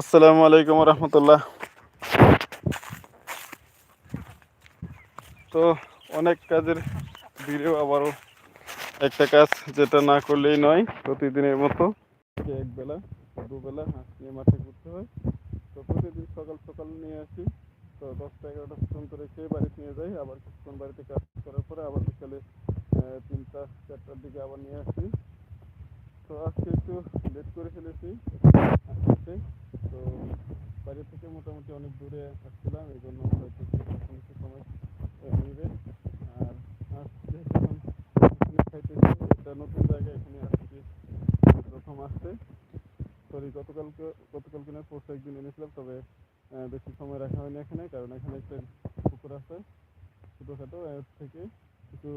আসসালামু আলাইকুম রহমতুল্লাহ। তো অনেক কাজের ভিড়েও আবারও একটা কাজ যেটা না করলেই নয়, প্রতিদিনের মতো। একবেলা দুবেলা হাঁস নিয়ে মাঠে ঘুরতে হয়। তো প্রতিদিন সকাল সকাল নিয়ে আসি। তো দশটা এগারোটা পর্যন্ত রেখে বাড়িতে নিয়ে যাই। আবার কিছুক্ষণ বাড়িতে কাজ করার পরে আবার বিকালে তিনটা, চারটার দিকে আবার নিয়ে আসি। তো আজকে একটু লেট করে ফেলেছি। আসতে তো বাড়ি থেকে মোটামুটি অনেক দূরে আসছিলাম এই জন্য হয়তো সময় আর যেহেতু এখন খাইতেছি এটা নতুন জায়গা এখানে আসছি, প্রথম আসতে। সরি গতকালকে গতকালকে না, পরশু একদিন এনেছিলাম, তবে বেশি সময় রাখা হয়নি এখানে, কারণ এখানে একটা পুকুর আছে, ছোটোখাটো, এর থেকে কিছু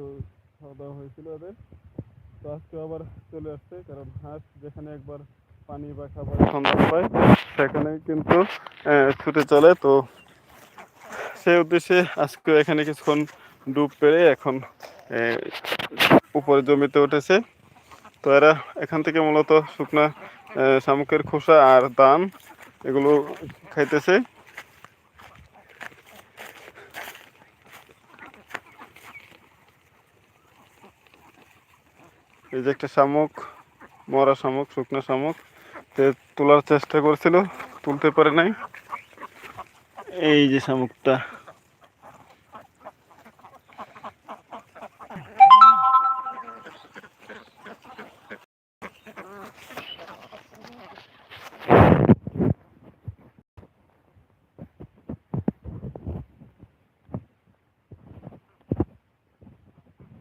খাওয়া দাওয়া হয়েছিল ওদের। তো আজকে আবার চলে আসছে, কারণ হাঁস যেখানে একবার পানি বা খাবার সন্ধান পায় সেখানে কিন্তু ছুটে চলে। তো সেই উদ্দেশ্যে আজকে এখানে কিছুক্ষণ ডুব পেরে এখন উপরে জমিতে উঠেছে। তো এরা এখান থেকে মূলত শুকনা শামুকের খোসা আর দান এগুলো খাইতেছে। এই যে একটা শামুক, মরা শামুক, শুকনা শামুক। তোলার চেষ্টা করছিল তুলতে পারে নাই। এই যে শামুকটা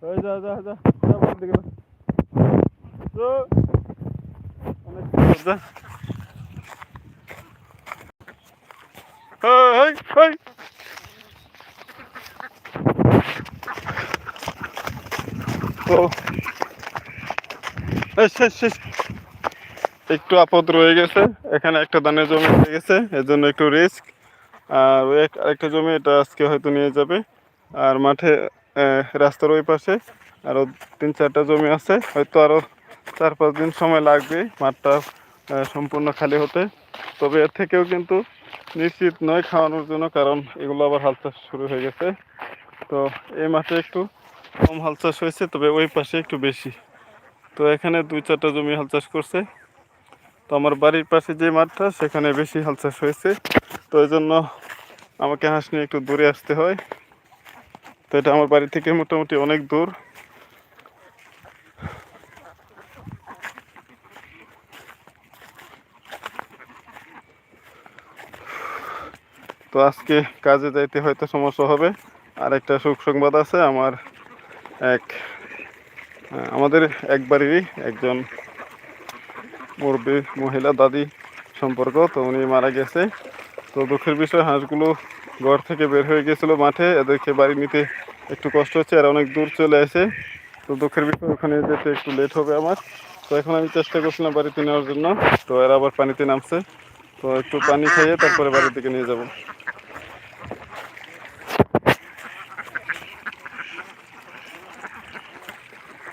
ওই যা যা যা যা বাড়ির দিকে যা। তো, অনেক সুন্দর, যা। এই, এই, এই। তো এই, শেষ, শেষ। একটু আপদ রয়ে গেছে। এখানে একটা ধানের জমি হয়ে গেছে, এর জন্য একটু রিস্ক আর ওই এক- আরেকটা জমি এটা আজকে হয়তো নিয়ে যাবে। আর মাঠে রাস্তার ওই পাশে আরও তিন চারটা জমি আছে। হয়তো আরও চার পাঁচ দিন সময় লাগবে মাঠটা সম্পূর্ণ খালি হতে। তবে এর থেকেও কিন্তু নিশ্চিত নয় খাওয়ানোর জন্য, কারণ এগুলো আবার হাল চাষ শুরু হয়ে গেছে। তো এই মাঠে একটু কম হাল চাষ হয়েছে, তবে ওই পাশে একটু বেশি। তো এখানে দুই চারটা জমি হাল চাষ করছে। তো আমার বাড়ির পাশে যে মাঠটা, সেখানে বেশি হাল চাষ হয়েছে। তো এই জন্য আমাকে হাঁস নিয়ে একটু দূরে আসতে হয়। তো এটা আমার বাড়ি থেকে মোটামুটি অনেক দূর। তো আজকে কাজে যাইতে হয়তো সমস্যা হবে। আর একটা সুখ সংবাদ আছে, আমার এক আমাদের এক বাড়িরই একজন মুরব্বী মহিলা দাদি সম্পর্ক, তো উনি মারা গেছে। তো দুঃখের বিষয়, হাঁসগুলো ঘর থেকে বের হয়ে গেছিল মাঠে, এদেরকে বাড়ি নিতে একটু কষ্ট হচ্ছে আর অনেক দূর চলে আসে। তো দুঃখের বিষয়, ওখানে যেতে একটু লেট হবে আমার। তো এখন আমি চেষ্টা করছিলাম বাড়িতে নেওয়ার জন্য, তো এরা আবার পানিতে নামছে। তো একটু পানি খাইয়ে তারপরে বাড়ির দিকে নিয়ে যাব।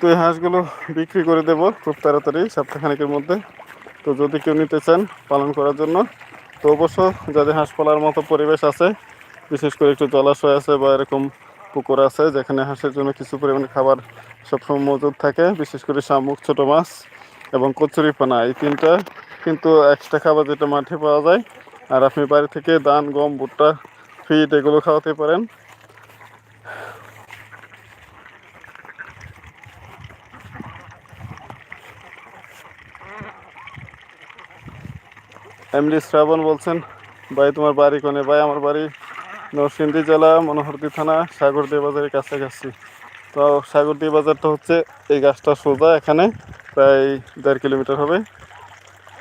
তো এই হাঁসগুলো বিক্রি করে দেব খুব তাড়াতাড়ি সপ্তাহখানেকের মধ্যে। তো যদি কেউ নিতে চান পালন করার জন্য, তো অবশ্য যাদের হাঁস পালার মতো পরিবেশ আছে, বিশেষ করে একটু জলাশয় আছে বা এরকম পুকুর আছে, যেখানে হাঁসের জন্য কিছু পরিমাণে খাবার সবসময় মজুদ থাকে, বিশেষ করে শামুক, ছোট মাছ এবং কচুরিপানা এই তিনটা কিন্তু এক্সট্রা খাবার যেটা মাঠে পাওয়া যায়। আর আপনি বাড়ি থেকে ধান, গম, ভুট্টা ফিট এগুলো খাওয়াতে পারেন। এমডি শ্রাবণ বলছেন, ভাই, তোমার বাড়ি কোনে? ভাই, আমার বাড়ি নরসিংদী জেলা, মনোহরদী থানা, সাগরদী বাজারের কাছাকাছি। তো সাগরদী বাজারটা হচ্ছে এই গাছটা সোজা, এখানে প্রায় দেড় কিলোমিটার হবে।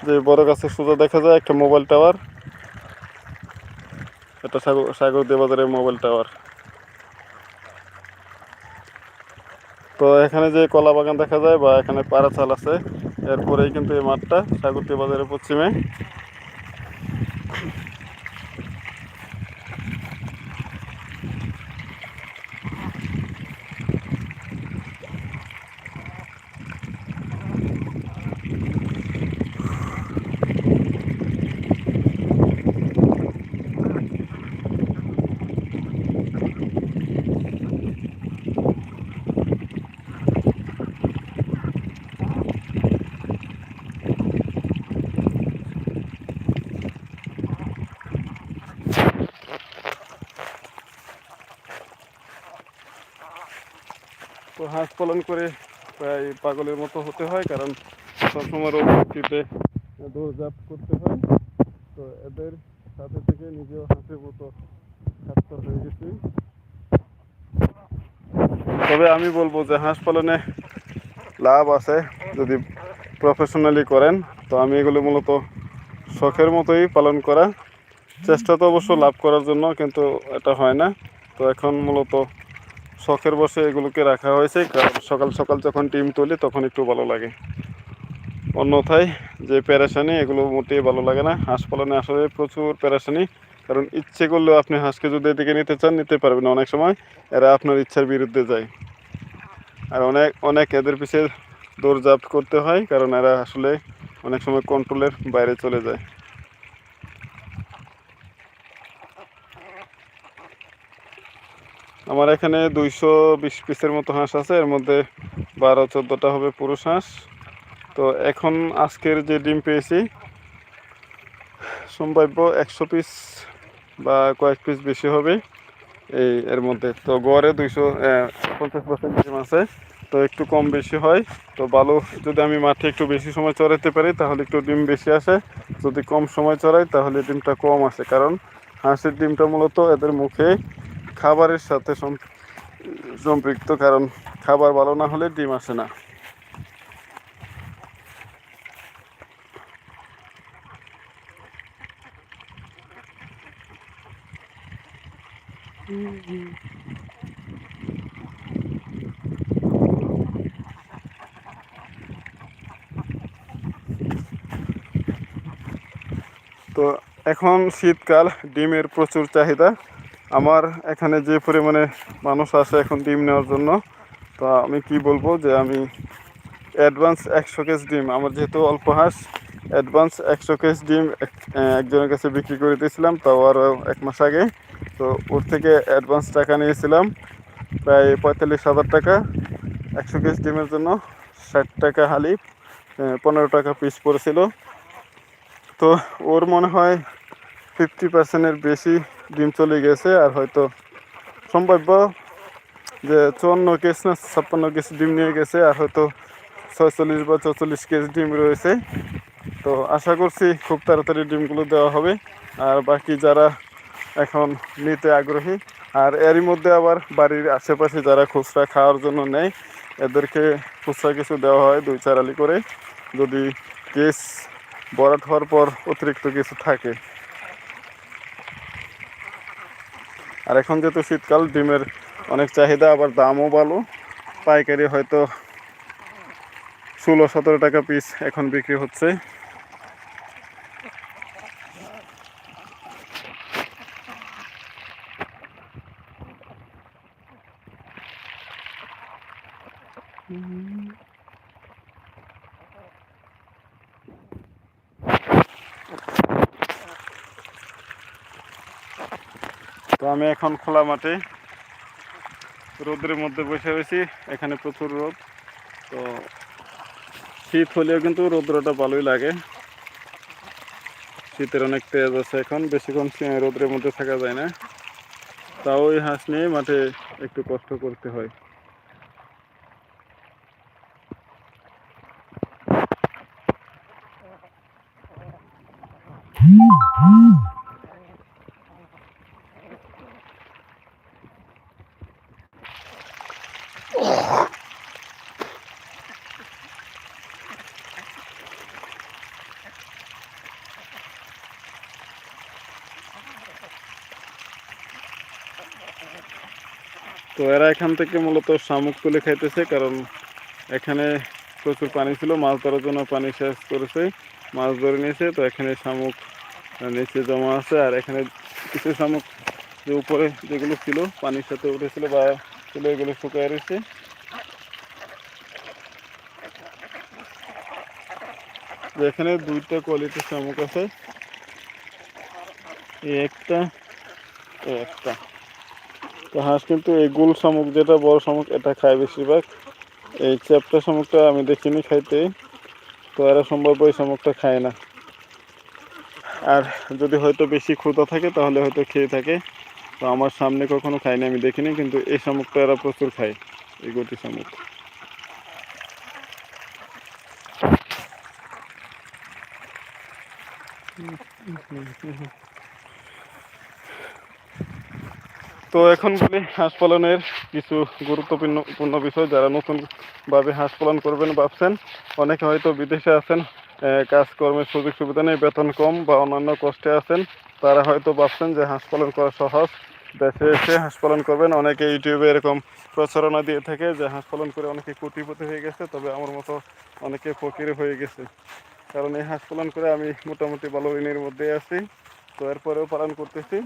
যে বড় গাছের সোজা দেখা যায়, একটা মোবাইল টাওয়ার। এটা সাগর, সাগরদী বাজারের মোবাইল টাওয়ার। তো এখানে যে কলা বাগান দেখা যায় বা এখানে পাড়া চাল আছে, এরপরেই কিন্তু এই মাঠটা সাগরদী বাজারের পশ্চিমে। হাঁস পালন করে প্রায় পাগলের মতো হতে হয়, কারণ সবসময় রোগ মুক্তিতে দৌড়ঝাঁপ করতে হয়। তো এদের সাথে থেকে নিজেও হাঁসের মতো খাপ্পা হয়ে গেছি। তবে আমি বলব যে হাঁস পালনে লাভ আছে, যদি প্রফেশনালি করেন, তো আমি এগুলো মূলত শখের মতোই পালন করা চেষ্টা তো অবশ্য লাভ করার জন্য, কিন্তু এটা হয় না। তো এখন মূলত শখের বসে এগুলোকে রাখা হয়েছে, কারণ সকাল সকাল যখন ডিম তুলি তখন একটু ভালো লাগে। অন্যথায় যে প্যারাসানি এগুলো মোটেই ভালো লাগে না। হাঁস পালনে আসলে প্রচুর প্যারাসানি কারণ ইচ্ছে করলেও আপনি হাঁসকে যদি এদিকে নিতে চান, নিতে পারবেন। অনেক সময় এরা আপনার ইচ্ছার বিরুদ্ধে যায়। আর অনেক অনেক এদের পিছিয়ে দৌড়ঝাঁপ করতে হয়, কারণ এরা আসলে অনেক সময় কন্ট্রোলের বাইরে চলে যায়। আমার এখানে দুইশো বিশ পিসের মতো হাঁস আছে, এর মধ্যে বারো, চোদ্দোটা হবে পুরুষ হাঁস। তো এখন আজকের যে ডিম পেয়েছি, সম্ভাব্য একশো পিস বা কয়েক পিস বেশি হবে এই এর মধ্যে। তো গড়ে দুইশো পঞ্চাশ পার্সেন্ট ডিম আছে, তো একটু কম বেশি হয়। তো ভালো যদি আমি মাঠে একটু বেশি সময় চড়াতে পারি, তাহলে একটু ডিম বেশি আসে। যদি কম সময় চড়াই, তাহলে ডিমটা কম আসে। কারণ হাঁসের ডিমটা মূলত এদের মুখে খাবারের সাথে সম্পৃক্ত, কারণ খাবার ভালো না হলে ডিম আসে না। তো এখন শীতকাল, ডিমের প্রচুর চাহিদা। আমার এখানে যে পরিমাণে মানুষ আসে এখন ডিম নেওয়ার জন্য, তো আমি কি বলব যে আমি অ্যাডভান্স একশো কেস ডিম, আমার যেহেতু অল্প হাঁস অ্যাডভান্স একশো কেস ডিম এক- একজনের কাছে বিক্রি করে দিয়েছিলাম, তাও আরও এক মাস আগে। তো ওর থেকে অ্যাডভান্স টাকা নিয়েছিলাম, প্রায় পঁয়তাল্লিশ হাজার টাকা। একশো কেস ডিমের জন্য ষাট টাকা হালি পনেরো টাকা পিস পড়েছিল। তো ওর মনে হয় ফিফটি পার্সেন্টের বেশি ডিম চলে গেছে আর হয়তো সম্ভাব্য যে চুয়ান্ন কেস না ছাপ্পান্ন কেস ডিম নিয়ে গেছে আর হয়তো ছয়চল্লিশ বা চৌচল্লিশ কেজি ডিম রয়েছে। তো আশা করছি খুব তাড়াতাড়ি ডিমগুলো দেওয়া হবে। আর বাকি যারা এখন নিতে আগ্রহী, আর এরই মধ্যে আবার বাড়ির আশেপাশে যারা খুচরা খাওয়ার জন্য নেয়, এদেরকে খুচরা কিছু দেওয়া হয় দুই চার আলি করে। যদি কেস বরাট হওয়ার পর অতিরিক্ত কিছু থাকে আর এখন যেহেতু শীতকাল, ডিমের অনেক চাহিদা, আবার দামও ভালো। পাইকারি হয়তো ষোলো সতেরো টাকা পিস এখন বিক্রি হচ্ছে তো আমি এখন খোলা মাঠে। রোদের মধ্যে বসে রয়েছি, এখানে প্রচুর রোদ। তো শীত হলেও কিন্তু রৌদ্রটা ভালোই লাগে। শীতের অনেক তেজ আছে এখন, বেশিক্ষণ রোদ্রের মধ্যে থাকা যায় না। তাও ওই হাঁস নিয়ে মাঠে একটু কষ্ট করতে হয়। তো এরা এখান থেকে মূলত শামুক তুলে খাইতেছে, কারণ এখানে প্রচুর পানি ছিল, মাছ ধরার জন্য পানি শেষ করেছে, মাছ ধরে নিয়েছে, তো এখানে শামুক নিচে জমা আছে, আর এখানে কিছু শামুক যে উপরে যেগুলো ছিল, পানির সাথে উঠেছিল বা ছিল এগুলো শুকায় রয়েছে। এখানে দুইটা কোয়ালিটির শামুক আছে একটা একটা। তো হাঁস কিন্তু এই গুল শামুক যেটা, বড় শামুক, এটা খায় বেশিরভাগ। এই চ্যাপটা শামুকটা আমি দেখিনি খাইতে, তো এরা সম্ভব ওই শামুকটা খায় না। আর যদি হয়তো বেশি ক্ষুধা থাকে, তাহলে হয়তো খেয়ে থাকে। তো আমার সামনে কখনো খায়নি আমি দেখিনি, কিন্তু এই শামুকটা এরা প্রচুর খায়, এই গতি শামুক। তো এখন বলি হাঁস পালনের কিছু গুরুত্বপূর্ণ, পূর্ণ বিষয় যারা নতুনভাবে হাঁস পালন করবেন ভাবছেন, অনেকে হয়তো বিদেশে আছেন কাজকর্মের সুযোগ সুবিধা নেই, বেতন কম বা অন্যান্য কষ্টে আছেন, তারা হয়তো ভাবছেন যে হাঁস পালন করা সহজ। দেশে এসে হাঁস পালন করবেন। অনেকে ইউটিউবে এরকম প্রচারণা দিয়ে থাকে যে হাঁস পালন করে অনেকে কোটিপতি হয়ে গেছে, তবে আমার মতো অনেকে ফকির হয়ে গেছে। কারণ এই হাঁস পালন করে আমি মোটামুটি ভালো ঋণের মধ্যে আছি। তো এরপরেও পালন করতেছি।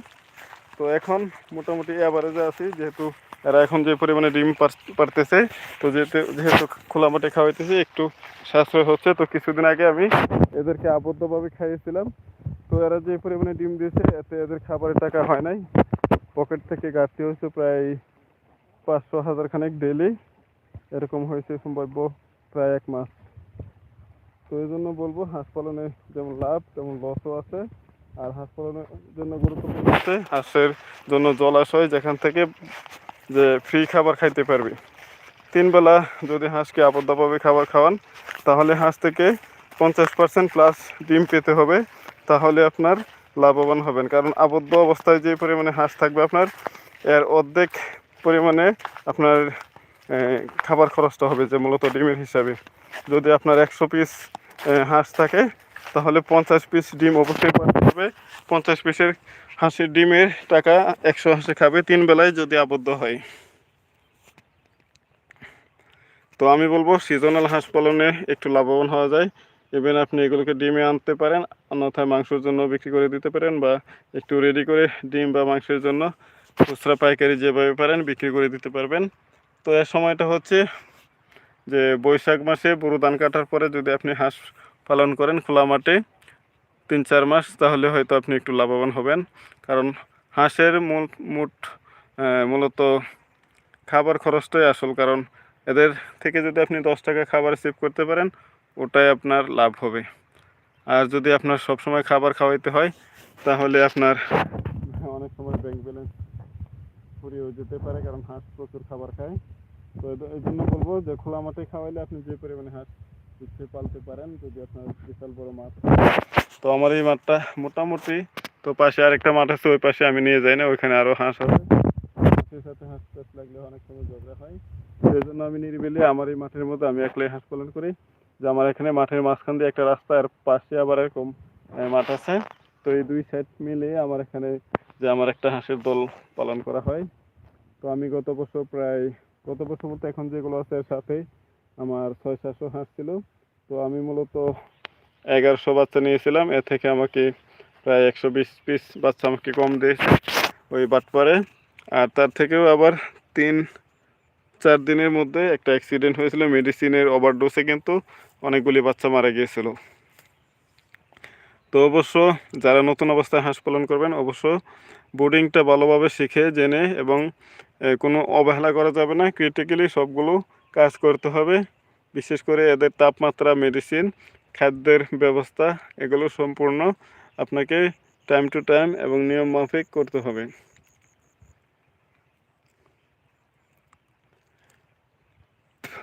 তো এখন মোটামুটি অ্যাভারেজে আছি, যেহেতু এরা এখন যে পরিমাণে ডিম পার- পারতেছে, তো যেহেতু যেহেতু খোলা মাঠে খাওয়াইতেছি, একটু সাশ্রয় হচ্ছে, তো কিছুদিন আগে আমি এদেরকে আবদ্ধভাবে খাইয়েছিলাম। তো এরা যে পরিমাণে ডিম দিয়েছে, এতে এদের খাবারের টাকা হয় নাই। পকেট থেকে ঘাটতি হয়েছে প্রায় পাঁচশো হাজার খানেক ডেলি এরকম হয়েছে সম্ভাব্য প্রায় এক মাস। তো এই জন্য বলব, হাঁস পালনে যেমন লাভ, তেমন লসও আছে। আর হাঁস পালনের জন্য গুরুত্বপূর্ণ হচ্ছে হাঁসের জন্য জলাশয় যেখান থেকে যে ফ্রি খাবার খাইতে পারবে। তিন বেলা যদি হাঁসকে আবদ্ধভাবে খাবার খাওয়ান, তাহলে হাঁস থেকে পঞ্চাশ পার্সেন্ট প্লাস ডিম পেতে হবে, তাহলে আপনার লাভবান হবেন। কারণ আবদ্ধ অবস্থায় যে পরিমাণে হাঁস থাকবে আপনার, এর অর্ধেক পরিমাণে আপনার খাবার খরচটা হবে, যে মূলত ডিমের হিসাবে। যদি আপনার একশো পিস হাঁস থাকে তাহলে পঞ্চাশ পিস ডিম অবশ্যই হবে। পঞ্চাশ পিসের হাঁসের ডিমের টাকা একশো হাঁসে খাবে, তিন বেলায় যদি আবদ্ধ হয়। তো আমি বলব সিজনাল হাঁস পালনে একটু লাভবান হওয়া যায়। ইভেন আপনি এগুলোকে ডিমে আনতে পারেন, অন্যথায় মাংসের জন্য বিক্রি করে দিতে পারেন বা একটু রেডি করে ডিম বা মাংসের জন্য খুচরা পাইকারি যেভাবে পারেন বিক্রি করে দিতে পারবেন। তো এর সময়টা হচ্ছে যে বৈশাখ মাসে বুড়ো ধান কাটার পরে যদি আপনি হাঁস পালন করেন খোলা মাঠে তিন চার মাস তাহলে হয়তো আপনি একটু লাভবান হবেন। কারণ হাঁসের মূল আহ, মূলত খাবার খরচটাই আসল। কারণ এদের থেকে যদি আপনি দশ টাকা খাবার সেভ করতে পারেন ওটাই আপনার লাভ হবে। আর যদি আপনার সব সময় খাবার খাওয়াইতে হয় তাহলে আপনার অনেক সময় ব্যাংক ব্যালেন্স ফুরিয়েও যেতে পারে কারণ হাঁস প্রচুর খাবার খায়। তো এই জন্য বলব যে খোলা মাঠে খাওয়াইলে আপনি যে পরিমাণে হাঁস পালতে পারেন যদি আপনার বিশাল বড় মাঠ তো আমার এই মাঠটা মোটামুটি তো পাশে আরেকটা মাঠ আছে ওই পাশে আমি নিয়ে যাই না ওইখানে আরও হাঁস আছে। হাঁসের সাথে হাঁস টাস লাগলে অনেক সময় ঝগড়া হয়। সেই জন্য আমি নিরিবিলি আমার এই মাঠের মধ্যে আমি একলাই হাঁস পালন করি। যে আমার এখানে মাঠের মাঝখান দিয়ে একটা রাস্তা আর পাশে আবার এরকম মাঠ আছে। তো এই দুই সাইড মিলে আমার এখানে যে আমার একটা হাঁসের দল পালন করা হয়। তো আমি গত বছর প্রায় গত বছর মতো এখন যেগুলো আছে এর সাথে আমার ছয় সাতশো হাঁস ছিল। তো আমি মূলত এগারোশো বাচ্চা নিয়েছিলাম। এ থেকে আমাকে প্রায় একশো বিশ পিস বাচ্চা আমাকে কম দিয়েছে ওই বাটপারে। আর তার থেকেও আবার তিন, চার দিনের মধ্যে একটা অ্যাক্সিডেন্ট হয়েছিল। মেডিসিনের ওভারডোসে কিন্তু অনেকগুলি বাচ্চা মারা গিয়েছিল। তো অবশ্য যারা নতুন অবস্থায় হাঁস পালন করবেন, অবশ্য বোর্ডিংটা ভালোভাবে শিখে, জেনে এবং কোনো অবহেলা করা যাবে না। ক্রিটিক্যালি সবগুলো কাজ করতে হবে। বিশেষ করে এদের তাপমাত্রা মেডিসিন খাদ্যের ব্যবস্থা, এগুলো সম্পূর্ণ আপনাকে টাইম টু টাইম এবং নিয়ম মাফিক করতে হবে।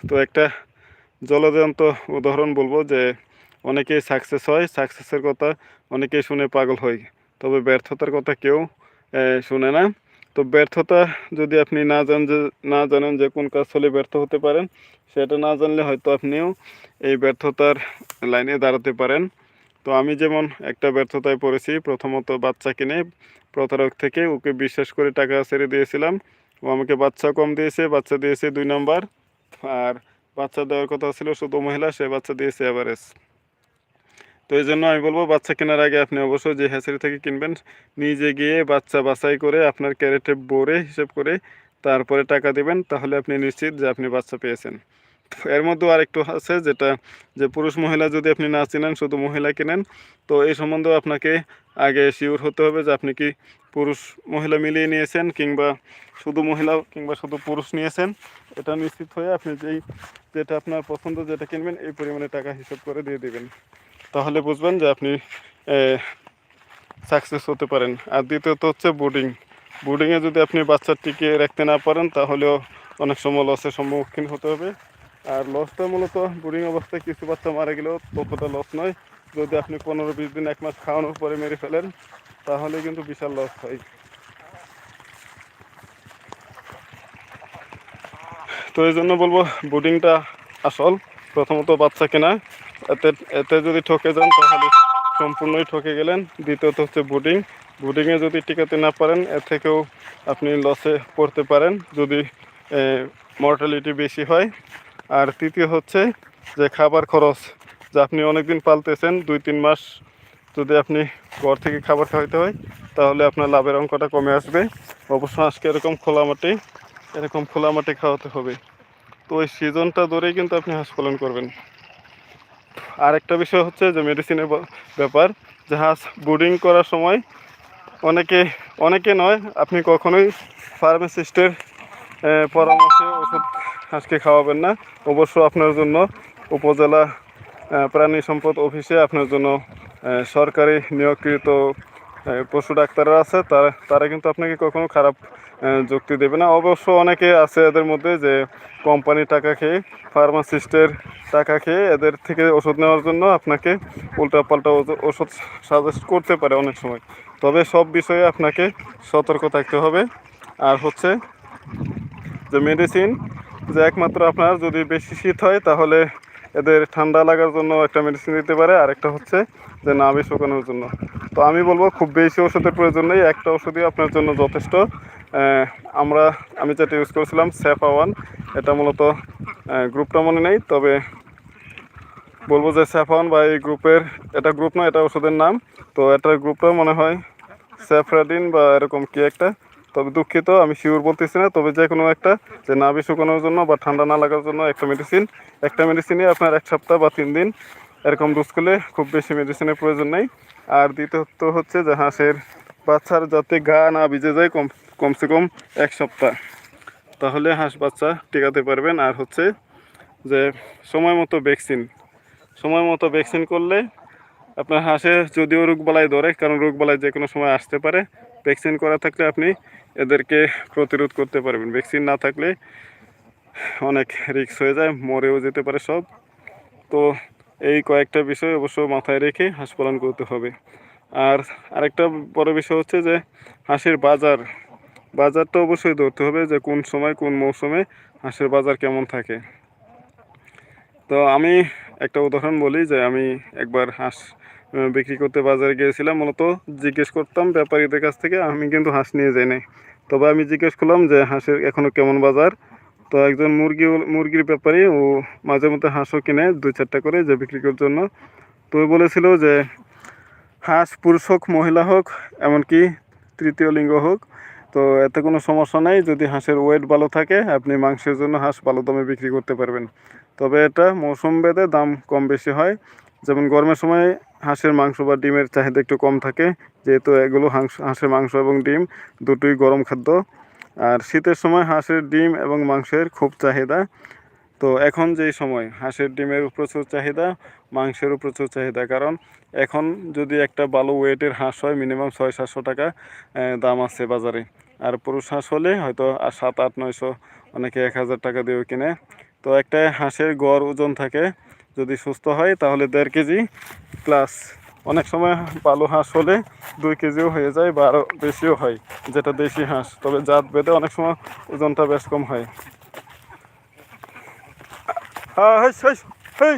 তো একটা জলজন্ত উদাহরণ বলব যে, অনেকেই সাকসেস হয় সাকসেসের কথা অনেকেই শুনে পাগল হয়। তবে ব্যর্থতার কথা কেউ শুনে না। তো ব্যর্থতা যদি আপনি না জানেন যে, না জানেন যে কোন কাজ হলে ব্যর্থ হতে পারেন, সেটা না জানলে হয়তো আপনিও এই ব্যর্থতার লাইনে দাঁড়াতে পারেন। তো আমি যেমন একটা ব্যর্থতায় পড়েছি, প্রথমত বাচ্চা কিনে প্রতারক থেকে ওকে বিশ্বাস করে টাকা ছেড়ে দিয়েছিলাম। ও আমাকে বাচ্চা কম দিয়েছে, বাচ্চা দিয়েছে দুই নম্বর। আর বাচ্চা দেওয়ার কথা ছিল শুধু মহিলা, সে বাচ্চা দিয়েছে এভারেজ তো এই জন্য আমি বলব, বাচ্চা কেনার আগে আপনি অবশ্যই যে হ্যাচারি থেকে কিনবেন, নিজে গিয়ে বাচ্চা বাছাই করে আপনার ক্যারেটে ভরে হিসেব করে তারপরে টাকা দিবেন, তাহলে আপনি নিশ্চিত যে আপনি বাচ্চা পেয়েছেন। এর মধ্যেও আরেকটু আছে যেটা, যে পুরুষ মহিলা যদি আপনি না চিনেন, শুধু মহিলা কিনেন, তো এই সম্বন্ধেও আপনাকে আগে শিওর হতে হবে যে আপনি কি পুরুষ মহিলা মিলিয়ে নিয়েছেন কিংবা শুধু মহিলা কিংবা শুধু পুরুষ নিয়েছেন। এটা নিশ্চিত হয়ে আপনি যেই, যেটা আপনার পছন্দ, যেটা কিনবেন, এই পরিমাণে টাকা হিসাব করে দিয়ে দিবেন। তাহলে বুঝবেন যে আপনি সাকসেস হতে পারেন। আর দ্বিতীয়ত হচ্ছে বোর্ডিং বোর্ডিংয়ে যদি আপনি বাচ্চা টিকিয়ে রাখতে না পারেন, তাহলেও অনেক সময় লসের সম্মুখীন হতে হবে। আর লসটা মূলত বোরিং অবস্থায় কিছু বাচ্চা মারা গেলেও ততটা লস নয়। যদি আপনি পনেরো বিশ দিন এক মাস খাওয়ানোর পরে মেরে ফেলেন, তাহলে কিন্তু বিশাল লস হয়। তো এই জন্য বলব বোর্ডিংটা আসল, প্রথমত বাচ্চা কেনা। এতে এতে যদি ঠকে যান তাহলে সম্পূর্ণই ঠকে গেলেন। দ্বিতীয়ত হচ্ছে বোর্ডিং। বোর্ডিংয়ে যদি টিকাতে না পারেন এর থেকেও আপনি লসে পড়তে পারেন যদি মর্টালিটি বেশি হয়। আর তৃতীয় হচ্ছে যে খাবার খরচ, যে আপনি অনেকদিন পালতেছেন, দুই তিন মাস যদি আপনি ঘর থেকে খাবার খাওয়াইতে হয়, তাহলে আপনার লাভের অঙ্কটা কমে আসবে। অবশ্য আজকে এরকম খোলা মাটি এরকম খোলা মাটি খাওয়াতে হবে। তো ওই সিজনটা ধরেই কিন্তু আপনি হাঁস পালন করবেন। আর একটা বিষয় হচ্ছে যে মেডিসিনের ব্যাপার হাঁস ব্রুডিং করার সময় অনেকে অনেকে নয়, আপনি কখনোই ফার্মাসিস্টের পরামর্শে ওষুধ হাঁসকে খাওয়াবেন না। অবশ্য আপনার জন্য উপজেলা প্রাণী সম্পদ অফিসে আপনার জন্য সরকারি নিয়োগকৃত পশু ডাক্তাররা আছে, তারা তারা কিন্তু আপনাকে কখনো খারাপ যুক্তি দেবে না। অবশ্য অনেকে আছে এদের মধ্যে যে কোম্পানির টাকা খেয়ে ফার্মাসিস্টের টাকা খেয়ে এদের থেকে ওষুধ নেওয়ার জন্য আপনাকে উল্টাপাল্টা ওষুধ সাজেস্ট করতে পারে অনেক সময়। তবে সব বিষয়ে আপনাকে সতর্ক থাকতে হবে। আর হচ্ছে যে মেডিসিন যে একমাত্র আপনার যদি বেশি শীত হয়, তাহলে এদের ঠান্ডা লাগার জন্য একটা মেডিসিন দিতে পারে। আর একটা হচ্ছে যে নাভি শুকানোর জন্য। তো আমি বলব, খুব বেশি ওষুধের প্রয়োজন নেই। একটা ওষুধই আপনার জন্য যথেষ্ট। আমরা, আমি যেটা ইউজ করেছিলাম সেফা ওয়ান এটা মূলত গ্রুপটা মনে নেই, তবে বলব যে স্যাফন বা এই গ্রুপের, এটা গ্রুপ নয়, এটা ওষুধের নাম, তো এটার গ্রুপটা মনে হয় স্যাফরাডিন বা এরকম কি একটা, তবে দুঃখিত, আমি শিওর বলতেছি না, তবে যে কোনো একটা, যে নাভি শুকানোর জন্য বা ঠান্ডা না লাগার জন্য একটা মেডিসিন একটা মেডিসিনই আপনার এক সপ্তাহ বা তিন দিন এরকম ডোজ করলে খুব বেশি মেডিসিনের প্রয়োজন নেই। আর দ্বিতীয়ত হচ্ছে যে হাঁসের বাচ্চার যাতে গা না ভিজে যায় কম কমসে কম এক সপ্তাহ। তাহলে হাঁস বাচ্চা টিকাতে পারবেন। আর হচ্ছে যে সময় মতো ভ্যাকসিন। সময় মতো ভ্যাকসিন করলে আপনার হাঁসে যদিও রোগবালাই ধরে, কারণ রোগবালাই যে কোনো সময় আসতে পারে, ভ্যাকসিন করা থাকলে আপনি এদেরকে প্রতিরোধ করতে পারবেন। ভ্যাকসিন না থাকলে অনেক রিস্ক হয়ে যায়, মরেও যেতে পারে সব। তো এই কয়েকটা বিষয় অবশ্য মাথায় রেখে হাঁস পালন করতে হবে। আর আরেকটা বড় বিষয় হচ্ছে যে হাঁসের বাজার বাজারটা অবশ্যই ধরতে হবে যে কোন সময়, কোন মৌসুমে হাঁসের বাজার কেমন থাকে। তো আমি একটা উদাহরণ বলি যে আমি একবার হাঁস বিক্রি করতে বাজারে গিয়েছিলাম, মূলত জিজ্ঞেস করতাম ব্যাপারীদের কাছ থেকে, আমি কিন্তু হাঁস নিয়ে যাই নাই। তবে আমি জিজ্ঞেস করলাম যে হাঁসের এখনও কেমন বাজার? তো একজন মুরগি, মুরগির ব্যাপারী, ও মাঝে মধ্যে হাঁসও কিনে দুই চারটা করে যে বিক্রি করার জন্য। তো বলেছিল যে হাঁস পুরুষ হোক, মহিলা হোক, এমনকি তৃতীয় লিঙ্গ হোক তো এতে কোনো সমস্যা নাই। যদি হাঁসের ওয়েট ভালো থাকে, আপনি মাংসের জন্য হাঁস ভালো দামে বিক্রি করতে পারবেন। তবে এটা মৌসুম ভেদে দাম কম বেশি হয়। যেমন গরমের সময় হাঁসের মাংস বা ডিমের চাহিদা একটু কম থাকে। যেহেতু এগুলো হাঁস হাঁসের মাংস এবং ডিম দুটোই গরম খাদ্য। আর শীতের সময় হাঁসের ডিম এবং মাংসের খুব চাহিদা। তো এখন যেই সময়, হাঁসের ডিমের প্রচুর চাহিদা, মাংসেরও প্রচুর চাহিদা, কারণ এখন যদি একটা ভালো ওয়েটের হাঁস হয় মিনিমাম ছয় সাতশো টাকা দাম আছে বাজারে। আর পুরুষ হাঁস হলে হয়তো আর সাত, আট, নয়শো, অনেকে এক হাজার টাকা দিয়েও কিনে। তো একটা হাঁসের গড় ওজন থাকে, যদি সুস্থ হয়, তাহলে দেড় কেজি প্লাস অনেক সময় ভালো হাঁস হলে দুই কেজিও হয়ে যায় বা আরও বেশিও হয়, যেটা দেশি হাঁস। তবে জাত বেঁধে অনেক সময় ওজনটা বেশ কম হয়। হ্যাঁ হেস হেস হেই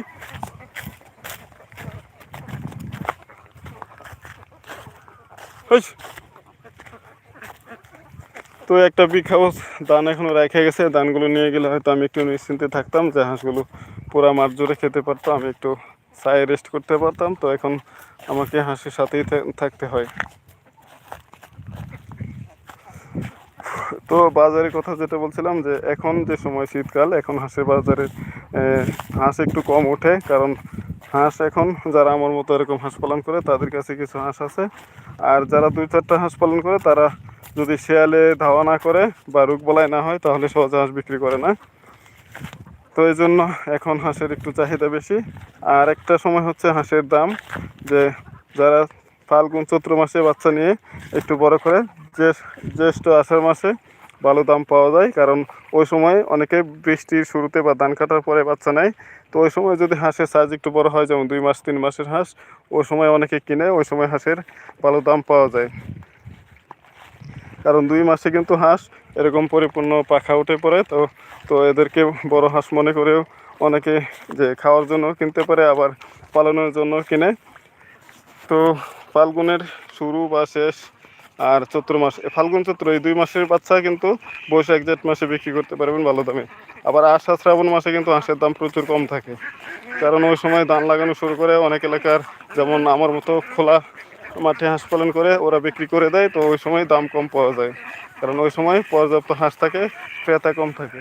তো একটা বিগ হাউস ধান এখনও রেখে গেছে। ধানগুলো নিয়ে গেলে হয়তো আমি একটু নিশ্চিন্তে থাকতাম যে হাঁসগুলো পুরা মাঠ জোরে খেতে পারতো, আমি একটু সাই রেস্ট করতে পারতাম। তো এখন আমাকে হাঁসের সাথেই থাকতে হয়। তো বাজারের কথা যেটা বলছিলাম যে এখন যে সময় শীতকাল, এখন হাঁসের বাজারে হাঁস একটু কম ওঠে কারণ হাঁস এখন যারা আমার মতো এরকম হাঁস পালন করে তাদের কাছে কিছু হাঁস আছে। আর যারা দুই চারটা হাঁস পালন করে তারা যদি শেয়ালে ধাওয়া না করে বা রোগবালাই না হয় তাহলে সহজে হাঁস বিক্রি করে না। তো এই জন্য এখন হাঁসের একটু চাহিদা বেশি। আর একটা সময় হচ্ছে হাঁসের দাম, যে যারা ফাল্গুন চৈত্র মাসে বাচ্চা নিয়ে একটু বড় করে জ্যেষ্ঠ আষাঢ় মাসে ভালো দাম পাওয়া যায়, কারণ ওই সময় অনেকে বৃষ্টির শুরুতে বা ধান কাটার পরে বাচ্চা নেয়। তো ওই সময় যদি হাঁসের সাইজ একটু বড় হয়, যেমন দুই মাস, তিন মাসের হাঁস, ওই সময় অনেকে কিনে, ওই সময় হাঁসের ভালো দাম পাওয়া যায়। কারণ দুই মাসে কিন্তু হাঁস এরকম পরিপূর্ণ পাখা উঠে পড়ে, তো তো এদেরকে বড় হাঁস মনে করেও অনেকে যে খাওয়ার জন্য কিনতে পারে, আবার পালনের জন্য কিনে। তো ফাল্গুনের শুরু বা শেষ আর চৈত্র মাস ফাল্গুন চৈত্র, এই দুই মাসের বাচ্চা কিন্তু বৈশাখ জেঠ মাসে বিক্রি করতে পারবেন ভালো দামে। আবার আষাঢ় শ্রাবণ মাসে কিন্তু হাঁসের দাম প্রচুর কম থাকে। কারণ ওই সময় ধান লাগানো শুরু করে অনেক এলাকার যেমন আমার মতো খোলা মাঠে হাঁস পালন করে ওরা বিক্রি করে দেয়, তো ওই সময় দাম কম পাওয়া যায়। কারণ ওই সময় পর্যাপ্ত হাঁস থাকে, ক্রেতা কম থাকে।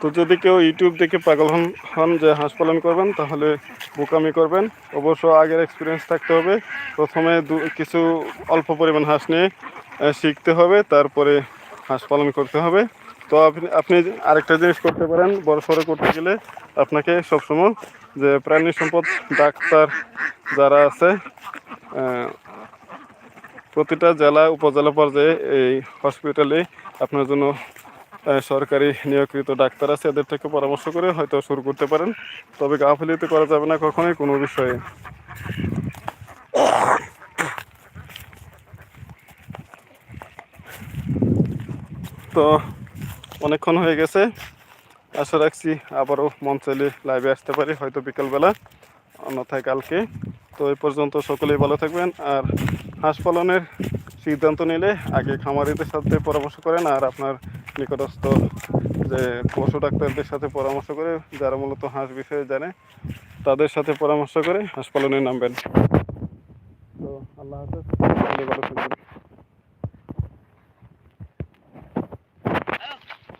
তো যদি কেউ ইউটিউব দেখে পাগল হন হন যে হাঁস পালন করবেন, তাহলে বোকামি করবেন। অবশ্য আগের এক্সপিরিয়েন্স থাকতে হবে। প্রথমে দু, কিছু অল্প পরিমাণ হাঁস নিয়ে শিখতে হবে, তারপরে হাঁস পালন করতে হবে। তো আপনি আপনি আরেকটা জিনিস করতে পারেন, বড় সড়ো করতে গেলে আপনাকে সবসময় যে প্রাণী সম্পদ ডাক্তার যারা আছে প্রতিটা জেলা, উপজেলা পর্যায়ে এই হসপিটালে আপনার জন্য সরকারি নিয়োগকৃত ডাক্তার আছে, এদের থেকে পরামর্শ করে হয়তো শুরু করতে পারেন। তবে গাফিলিতে করা যাবে না কখনোই কোনো বিষয়ে। তো অনেকক্ষণ হয়ে গেছে। আশা রাখছি আবারও মন চাইলে লাইভে আসতে পারি, হয়তো বিকালবেলা, অন্যথায় কালকে। তো এই পর্যন্ত সকলেই ভালো থাকবেন, আর হাঁস পালনের সিদ্ধান্ত নিলে আগে খামারিদের সাথে পরামর্শ করেন, আর আপনার নিকটস্থ যে পশু ডাক্তারদের সাথে পরামর্শ করে, যারা মূলত হাঁস বিষয়ে জানে, তাদের সাথে পরামর্শ করে হাঁস পালনে নামবেন। তো আল্লাহ হাফেজ।